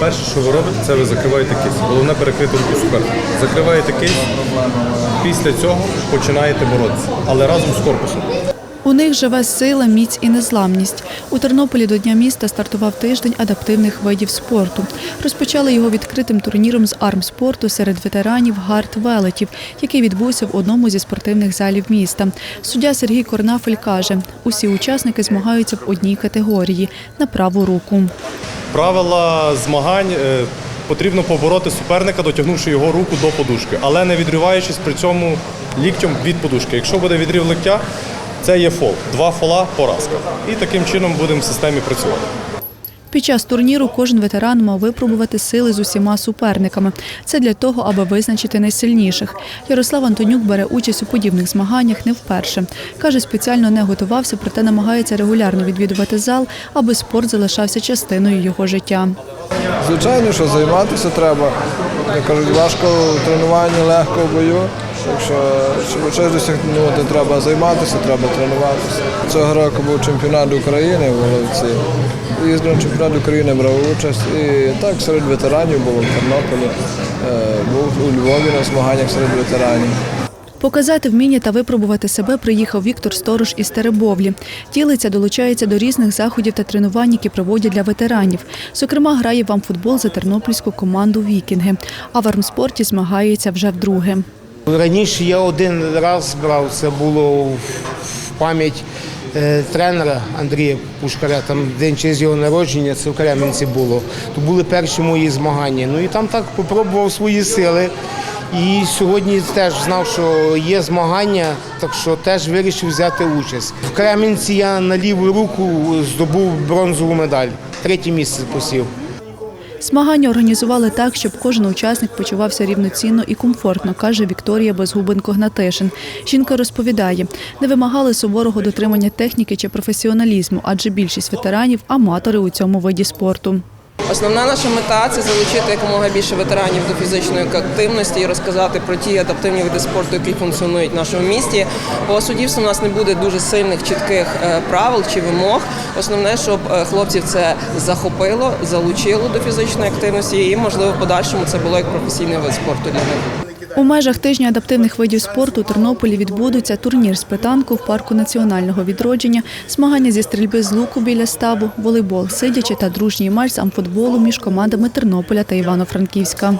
перше, що ви робите, це ви закриваєте кейс. Головне перекрити руку суперника. Закриваєте кейс, після цього починаєте боротися, але разом з корпусом. У них живе сила, міць і незламність. У Тернополі до Дня міста стартував тиждень адаптивних видів спорту. Розпочали його відкритим турніром з армспорту серед ветеранів гард велетів, який відбувся в одному зі спортивних залів міста. Суддя Сергій Корнафель каже, усі учасники змагаються в одній категорії на праву руку. Правила змагань е, потрібно побороти суперника, дотягнувши його руку до подушки, але не відриваючись при цьому ліктем від подушки. Якщо буде відрив ліктя, це є фол. Два фола поразка. І таким чином будемо в системі працювати. Під час турніру кожен ветеран мав випробувати сили з усіма суперниками. Це для того, аби визначити найсильніших. Ярослав Антонюк бере участь у подібних змаганнях не вперше. Каже, спеціально не готувався, проте намагається регулярно відвідувати зал, аби спорт залишався частиною його життя. Звичайно, що займатися треба. Як кажуть, важко в тренуванні, легко бою. Що, щоб щось досягнути, треба займатися, треба тренуватися. Цього року був чемпіонат України в Головці. Їздив на чемпіонат України, брав участь. І так серед ветеранів було в Тернополі, е, був у Львові на змаганнях серед ветеранів. Показати вміння та випробувати себе приїхав Віктор Сторож із Теребовлі. Ділиться, долучається до різних заходів та тренувань, які проводять для ветеранів. Зокрема, грає в амфутбол за тернопільську команду Вікінги. А в армспорті змагається вже вдруге. Раніше я один раз брав, це було в пам'ять е, тренера Андрія Пушкаря, там день честь його народження, це в Кремінці було. То були перші мої змагання. Ну і там так попробував свої сили. І сьогодні теж знав, що є змагання, так що теж вирішив взяти участь. В Кремінці я на ліву руку здобув бронзову медаль. Третє місце посів. Змагання організували так, щоб кожен учасник почувався рівноцінно і комфортно, каже Вікторія Безгубенко-Гнатишин. Жінка розповідає, не вимагали суворого дотримання техніки чи професіоналізму, адже більшість ветеранів аматори у цьому виді спорту. Основна наша мета це залучити якомога більше ветеранів до фізичної активності і розказати про ті адаптивні види спорту, які функціонують в нашому місті. По суддівству у нас не буде дуже сильних чітких е, правил чи вимог. Основне, щоб е, хлопців це захопило, залучило до фізичної активності, і можливо в подальшому це було як професійний вид спорту для них. У межах тижня адаптивних видів спорту у Тернополі відбудуться турнір з питанку в парку національного відродження, змагання зі стрільби з луку біля ставу, волейбол, сидячи та дружній матч з амфутболу між командами Тернополя та Івано-Франківська.